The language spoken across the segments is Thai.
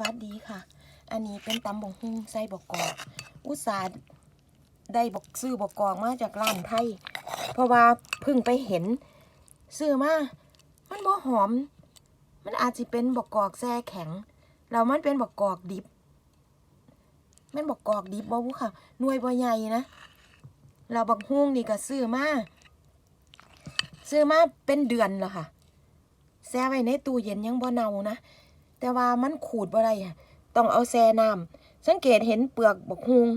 วัสดีค่ะ อันนี้เป็นตำบกฮุ่งใส่บกกอกอุตสาห์ได้บกซื้อบกกอกมาจากร้านไทย เพราะว่าเพิ่งไปเห็นซื้อมามันบ่หอม มันอาจจะเป็นบกกอกแซ่แข็งแล้วมันเป็นบกกอกดิบมันบกกอกดิบบ่วุค่ะหน่วยบ่ใหญ่นะเราบกฮุ่งนี่ก็ซื้อมาซื้อมาเป็นเดือนแล้วค่ะแช่ไว้ในตู้เย็นยังบ่เน่านะ แต่ว่ามันขูดบ่ได้อะต้องเอาแช่น้ำสังเกตเห็นเปลือกบกฮุง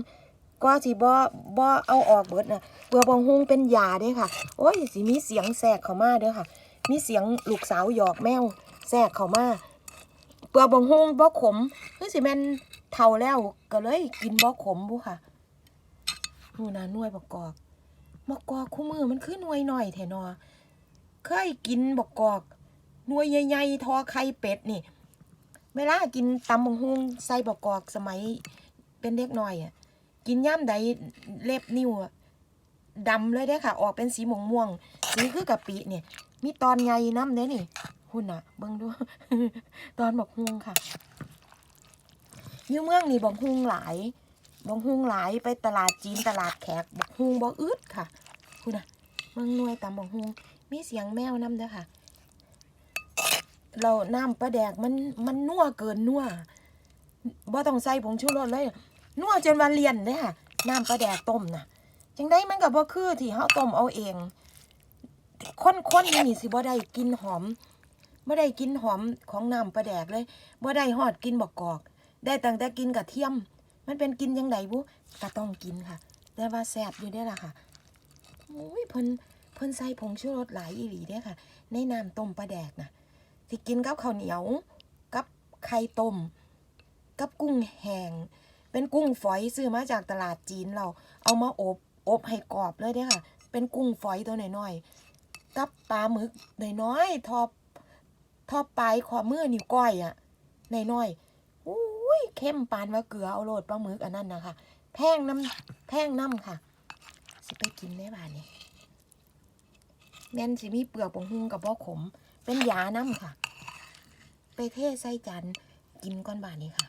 ก็สิบ่บ่เอาออกเบิดนะเปลือกบกฮุงเป็นยาเด้ค่ะ โอ้ยสิมีเสียงแทรกเข้ามาเด้อค่ะ มีเสียงลูกสาวหยอกแมวแทรกเข้ามาเปลือกบกฮุงบ่ขมคือสิแม่นเฒ่าแล้วก็เลยกินบ่ขมบุค่ะนู่นนะน่วยบกกอกบกกอกคู่มือมันคือหน่วยหน้อยแท้นอเคยกินบกกอกหน่วยใหญ่ๆทอไข่เป็ดนี่ เวลากินตำบังฮุงใส่บกกอกสมัยเป็นเด็กน้อยอะ กินย่ำใดเล็บนิ้วอะดำเลยเด้ค่ะ ออกเป็นสีม่วงม่วงสีคือกะปิเนี่ย มีตอนใหญ่น้ำเด้นี่หุ่นอะ เบิ่งดู ตอนบักฮุงค่ะยูเมืองนี่บักฮุงหลายบักฮุงหลายไปตลาดจีนตลาดแขกบักฮุงบ่อึดค่ะหุ่นอะเมืองนวยตำบักฮุงมีเสียงแมวน้ำเด้อค่ะ เราน้ำปลาแดกมันมันนัวเกินนัวบ่ต้องใส่ผงชูรสเลยนัวจนว่าเลียนเด้อค่ะน้ำปลาแดกต้มน่ะจังได้มันก็บ่คือที่เฮาต้มเอาเองคนๆนี่สิบ่ได้กินหอมบ่ได้กินหอมของน้ำปลาแดกเลยบ่ได้ฮอดกินบักกอก ได้ตั้งแต่กินกระเทียม มันเป็นกินจังไดบุก็ต้องกินค่ะ แต่ว่าแซ่บอยู่เด้ละค่ะโอ้ยเพิ่นเพิ่นใส่ผงชูรสหลายอีหลีเด้ค่ะ ในน้ำต้มปลาแดกน่ะ สิกินกับข้าวเหนียว กับไข่ต้ม กับกุ้งแห้งเป็นกุ้งฝอยซื้อมาจากตลาดจีนเรา เอามาอบอบให้กรอบเลยเด้ค่ะ เป็นกุ้งฝอยตัวน้อยๆกับปลาหมึกน้อยๆทอปทอปปลายขอมือนิ้วก้อยอะน้อยๆอุ้ยเข้มปานว่าเกลือเอาโรดปลาหมึกอันนั้นนะคะแพงน้ำแพงน้ำค่ะ สิไปกินได้บ้านนี้แม่นสิมีเปลือกปงหุงกับบ่ขม เป็นยาน้ำค่ะ ไปเทใส่จานกินก้อนบานี้ค่ะ